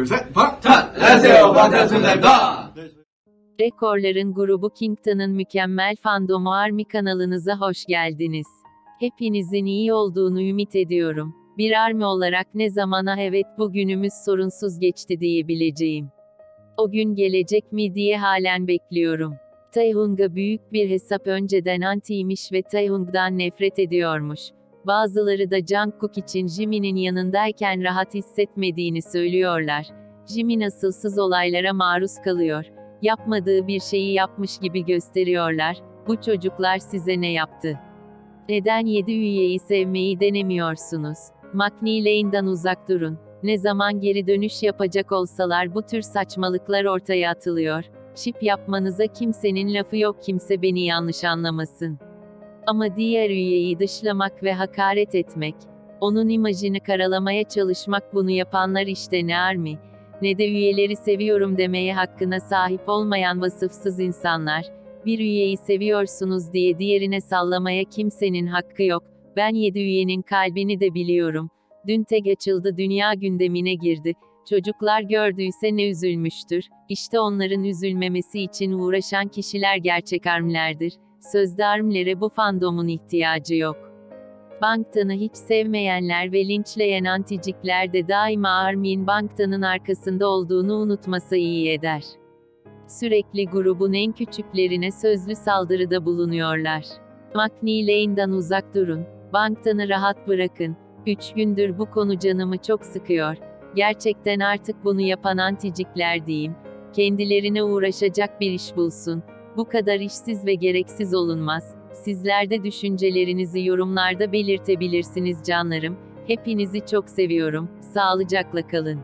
둘셋 박! 자, 안녕하세요. 반갑습니다. Rekorların grubu Kington'ın mükemmel fandomu Army kanalınıza hoş geldiniz. Hepinizin iyi olduğunu ümit ediyorum. Bir Army olarak ne zamana evet bugünümüz sorunsuz geçti diyebileceğim. O gün gelecek mi diye halen bekliyorum. Taehung'a büyük bir hesap önceden antiymiş ve Taehung'dan nefret ediyormuş. Bazıları da Jungkook için Jimin'in yanındayken rahat hissetmediğini söylüyorlar. Jimin asılsız olaylara maruz kalıyor yapmadığı bir şeyi yapmış gibi gösteriyorlar. Bu çocuklar size ne yaptı? Neden 7 üyeyi sevmeyi denemiyorsunuz? Makni Lane'dan uzak durun. Ne zaman geri dönüş yapacak olsalar bu tür saçmalıklar ortaya atılıyor. Şip yapmanıza kimsenin lafı yok kimse beni yanlış anlamasın. Ama diğer üyeyi dışlamak ve hakaret etmek, onun imajını karalamaya çalışmak bunu yapanlar işte ne army, ne de üyeleri seviyorum demeye hakkına sahip olmayan vasıfsız insanlar, bir üyeyi seviyorsunuz diye diğerine sallamaya kimsenin hakkı yok, ben 7 üyenin kalbini de biliyorum. Dün tek açıldı dünya gündemine girdi. Çocuklar gördüyse ne üzülmüştür. İşte onların üzülmemesi için uğraşan kişiler gerçek armlerdir. Sözde armlere bu fandomun ihtiyacı yok. Bangtan'ı hiç sevmeyenler ve linçleyen anticikler de daima Armin Bangtan'ın arkasında olduğunu unutmasa iyi eder. Sürekli grubun en küçüklerine sözlü saldırıda bulunuyorlar. Lane'dan uzak durun, Bangtan'ı rahat bırakın. Üç gündür bu konu canımı çok sıkıyor. Gerçekten artık bunu yapan anticikler diyeyim. Kendilerine uğraşacak bir iş bulsun. Bu kadar işsiz ve gereksiz olunmaz. Sizler de düşüncelerinizi yorumlarda belirtebilirsiniz canlarım. Hepinizi çok seviyorum. Sağlıcakla kalın.